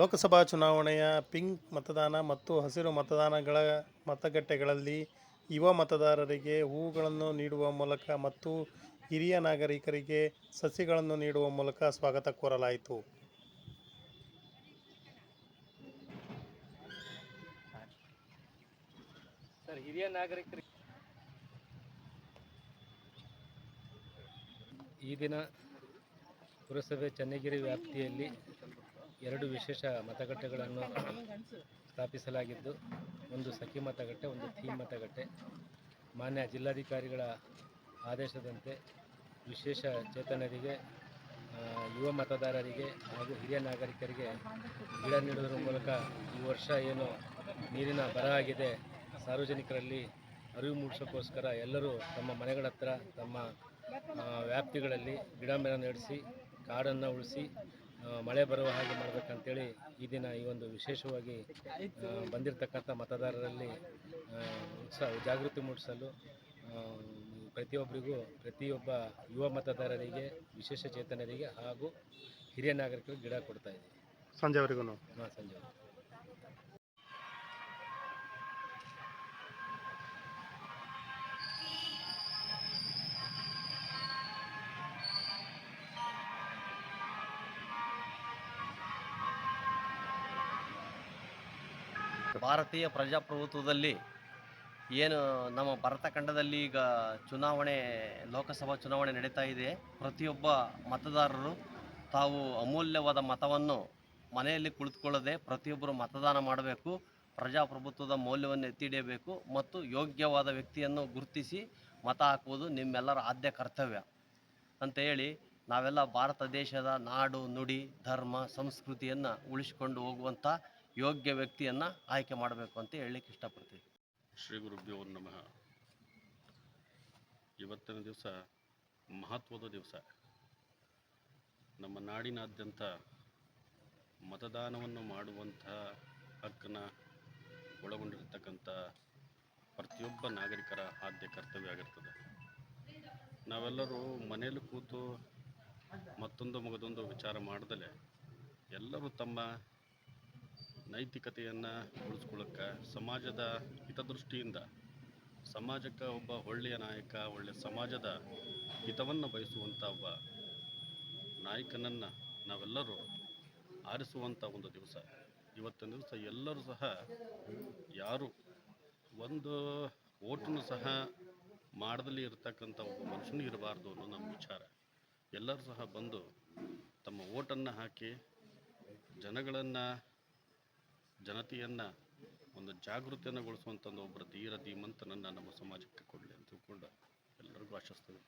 ಲೋಕಸಭಾ ಚುನಾವಣೆಯ ಪಿಂಕ್ ಮತದಾನ ಮತ್ತು ಹಸಿರು ಮತದಾನಗಳ ಮತಗಟ್ಟೆಗಳಲ್ಲಿ ಯುವ ಮತದಾರರಿಗೆ ಹೂವುಗಳನ್ನು ನೀಡುವ ಮೂಲಕ ಮತ್ತು ಹಿರಿಯ ನಾಗರಿಕರಿಗೆ ಸಸಿಗಳನ್ನು ನೀಡುವ ಮೂಲಕ ಸ್ವಾಗತ ಕೋರಲಾಯಿತು. ಹಿರಿಯ ನಾಗರಿಕರಿಗೆ ಈ ದಿನ ಪುರಸಭೆ ಚನ್ನಗಿರಿ ವ್ಯಾಪ್ತಿಯಲ್ಲಿ ಎರಡು ವಿಶೇಷ ಮತಗಟ್ಟೆಗಳನ್ನು ಸ್ಥಾಪಿಸಲಾಗಿದ್ದು, ಒಂದು ಸಖಿ ಮತಗಟ್ಟೆ, ಒಂದು ಥೀಮ್ ಮತಗಟ್ಟೆ. ಮಾನ್ಯ ಜಿಲ್ಲಾಧಿಕಾರಿಗಳ ಆದೇಶದಂತೆ ವಿಶೇಷ ಚೇತನರಿಗೆ ಯುವ ಮತದಾರರಿಗೆ ಹಾಗೂ ಹಿರಿಯ ನಾಗರಿಕರಿಗೆ ಗಿಡ ನೀಡುವುದರ ಮೂಲಕ ಈ ವರ್ಷ ಏನು ನೀರಿನ ಬರ ಆಗಿದೆ, ಸಾರ್ವಜನಿಕರಲ್ಲಿ ಅರಿವು ಮೂಡಿಸೋಕ್ಕೋಸ್ಕರ ಎಲ್ಲರೂ ತಮ್ಮ ಮನೆಗಳ ಹತ್ರ, ತಮ್ಮ ವ್ಯಾಪ್ತಿಗಳಲ್ಲಿ ಗಿಡ ಮರ ನಡೆಸಿ, ಕಾಡನ್ನು ಉಳಿಸಿ ಮಳೆ ಬರುವ ಹಾಗೆ ಮಾಡಬೇಕಂತೇಳಿ ಈ ದಿನ ಈ ಒಂದು ವಿಶೇಷವಾಗಿ ಬಂದಿರತಕ್ಕಂಥ ಮತದಾರರಲ್ಲಿ ಉತ್ಸಾಹ ಜಾಗೃತಿ ಮೂಡಿಸಲು ಪ್ರತಿಯೊಬ್ಬರಿಗೂ ಪ್ರತಿಯೊಬ್ಬ ಯುವ ಮತದಾರರಿಗೆ ವಿಶೇಷ ಚೇತನರಿಗೆ ಹಾಗೂ ಹಿರಿಯ ನಾಗರಿಕರಿಗೆ ಗಿಡ ಕೊಡ್ತಾ ಇದ್ದೀವಿ. ಸಂಜೆವರೆಗೂ ಹಾಂ ಸಂಜೆ ಭಾರತೀಯ ಪ್ರಜಾಪ್ರಭುತ್ವದಲ್ಲಿ ಏನು ನಮ್ಮ ಭಾರತ ಖಂಡದಲ್ಲಿ ಈಗ ಚುನಾವಣೆ, ಲೋಕಸಭಾ ಚುನಾವಣೆ ನಡೀತಾ ಇದೆ. ಪ್ರತಿಯೊಬ್ಬ ಮತದಾರರು ತಾವು ಅಮೂಲ್ಯವಾದ ಮತವನ್ನು ಮನೆಯಲ್ಲಿ ಕುಳಿತುಕೊಳ್ಳದೆ ಪ್ರತಿಯೊಬ್ಬರು ಮತದಾನ ಮಾಡಬೇಕು, ಪ್ರಜಾಪ್ರಭುತ್ವದ ಮೌಲ್ಯವನ್ನು ಎತ್ತಿ ಹಿಡಿಯಬೇಕು ಮತ್ತು ಯೋಗ್ಯವಾದ ವ್ಯಕ್ತಿಯನ್ನು ಗುರುತಿಸಿ ಮತ ಹಾಕುವುದು ನಿಮ್ಮೆಲ್ಲರ ಆದ್ಯ ಕರ್ತವ್ಯ. ಅಂತ ಹೇಳಿ ನಾವೆಲ್ಲ ಭಾರತ ದೇಶದ ನಾಡು ನುಡಿ, ಧರ್ಮ, ಸಂಸ್ಕೃತಿಯನ್ನು ಉಳಿಸಿಕೊಂಡು ಹೋಗುವಂಥ ಯೋಗ್ಯ ವ್ಯಕ್ತಿಯನ್ನು ಆಯ್ಕೆ ಮಾಡಬೇಕು ಅಂತ ಹೇಳಲಿಕ್ಕೆ ಇಷ್ಟಪಡ್ತೀವಿ ಶ್ರೀ ಗುರುಭ್ಯೋ ನಮಃ. ಇವತ್ತಿನ ದಿವಸ ಮಹತ್ವದ ದಿವಸ. ನಮ್ಮ ನಾಡಿನಾದ್ಯಂತ ಮತದಾನವನ್ನು ಮಾಡುವಂಥ ಹಕ್ಕನ್ನು ಒಳಗೊಂಡಿರ್ತಕ್ಕಂಥ ಪ್ರತಿಯೊಬ್ಬ ನಾಗರಿಕರ ಆದ್ಯ ಕರ್ತವ್ಯ ಆಗಿರ್ತದೆ. ನಾವೆಲ್ಲರೂ ಮನೆಯಲ್ಲಿ ಕೂತು ಮತ್ತೊಂದು ಮಗದೊಂದು ವಿಚಾರ ಮಾಡ್ದಲೆ ಎಲ್ಲರೂ ತಮ್ಮ ನೈತಿಕತೆಯನ್ನು ಉಳಿಸ್ಕೊಳ್ಳೋಕ್ಕೆ ಸಮಾಜದ ಹಿತದೃಷ್ಟಿಯಿಂದ ಸಮಾಜಕ್ಕೆ ಒಬ್ಬ ಒಳ್ಳೆಯ ನಾಯಕ ಒಳ್ಳೆಯ ಸಮಾಜದ ಹಿತವನ್ನು ಬಯಸುವಂಥ ಒಬ್ಬ ನಾಯಕನನ್ನು ನಾವೆಲ್ಲರೂ ಆರಿಸುವಂಥ ಒಂದು ದಿವಸ. ಇವತ್ತಿನ ದಿವಸ ಎಲ್ಲರೂ ಸಹ ಯಾರು ಒಂದು ಓಟನ್ನು ಸಹ ಮಾಡದಲ್ಲಿ ಇರತಕ್ಕಂಥ ಒಬ್ಬ ಮನುಷ್ಯನೂ ಇರಬಾರ್ದು ಅನ್ನೋ ನಮ್ಮ ವಿಚಾರ. ಎಲ್ಲರೂ ಸಹ ಬಂದು ತಮ್ಮ ಓಟನ್ನು ಹಾಕಿ ಜನಗಳನ್ನು ಜನತೆಯನ್ನು ಒಂದು ಜಾಗೃತಿಯನ್ನಗೊಳಿಸುವಂತ ಒಂದು ಒಬ್ಬರು ಧೀರ ಧೀಮಂತನನ್ನು ನಮ್ಮ ಸಮಾಜಕ್ಕೆ ಕೊಡಲಿ ಅಂತ ತಿಳ್ಕೊಂಡು ಎಲ್ಲರಿಗೂ ಆಶಿಸ್ತೇವೆ